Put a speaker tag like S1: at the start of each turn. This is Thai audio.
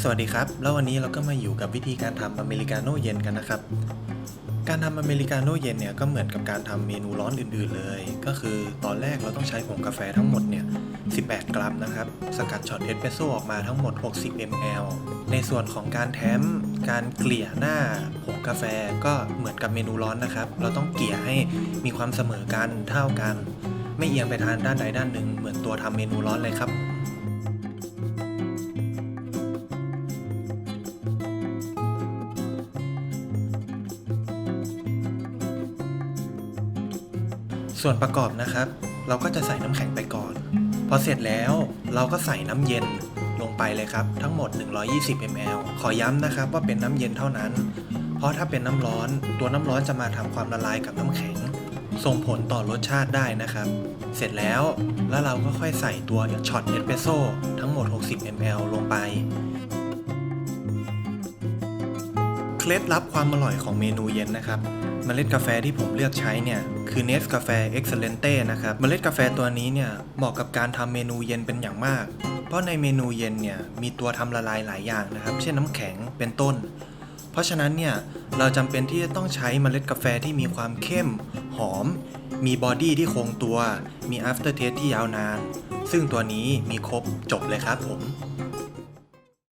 S1: สวัสดีครับ แล้ววันนี้เราก็มาอยู่กับวิธีการทำอเมริกาโน่เย็นกันนะครับ การทำอเมริกาโน่เย็นเนี่ยก็เหมือนกับการทำเมนูร้อนอื่นๆเลย ก็คือตอนแรกเราต้องใช้ผงกาแฟทั้งหมดเนี่ย 18 กรัมนะครับ สกัดช็อตเอสเปรสโซ่ออกมาทั้งหมด 60 ml ในส่วนของการแถมการเกลี่ยหน้าผงกาแฟก็เหมือนกับเมนูร้อนนะครับ เราต้องเกลี่ยให้มีความเสมอกันเท่ากัน ไม่เอียงไปทางด้านใดด้านหนึ่งเหมือนตัวทำเมนูร้อนเลยครับส่วนประกอบนะครับ เราก็จะใส่น้ำแข็งไปก่อน พอเสร็จแล้วเราก็ใส่น้ำเย็นลงไปเลยครับ ทั้งหมด 120 ml ขอย้ำนะครับว่าเป็นน้ำเย็นเท่านั้น เพราะถ้าเป็นน้ำร้อน ตัวน้ำร้อนจะมาทำความละลายกับน้ำแข็ง ส่งผลต่อรสชาติได้นะครับ เสร็จแล้วแล้วเราก็ค่อยใส่ตัวช็อตเอสเปรสโซ่ทั้งหมด 60 ml ลงไป เคล็ดลับความอร่อยของเมนูเย็นนะครับเมล็ดกาแฟที่ผมเลือกใช้เนี่ยคือเนสกาแฟ Excelente นะครับเมล็ดกาแฟตัวนี้เนี่ยเหมาะกับการทำเมนูเย็นเป็นอย่างมาก เพราะในเมนูเย็นเนี่ยมีตัวทำละลายหลายอย่างนะครับ เช่นน้ำแข็งเป็นต้น เพราะฉะนั้นเนี่ยเราจำเป็นที่จะต้องใช้เมล็ดกาแฟที่มีความเข้ม หอม มีบอดี้ที่คงตัว มี after taste ที่ยาวนาน ซึ่งตัวนี้มีครบจบเลยครับผม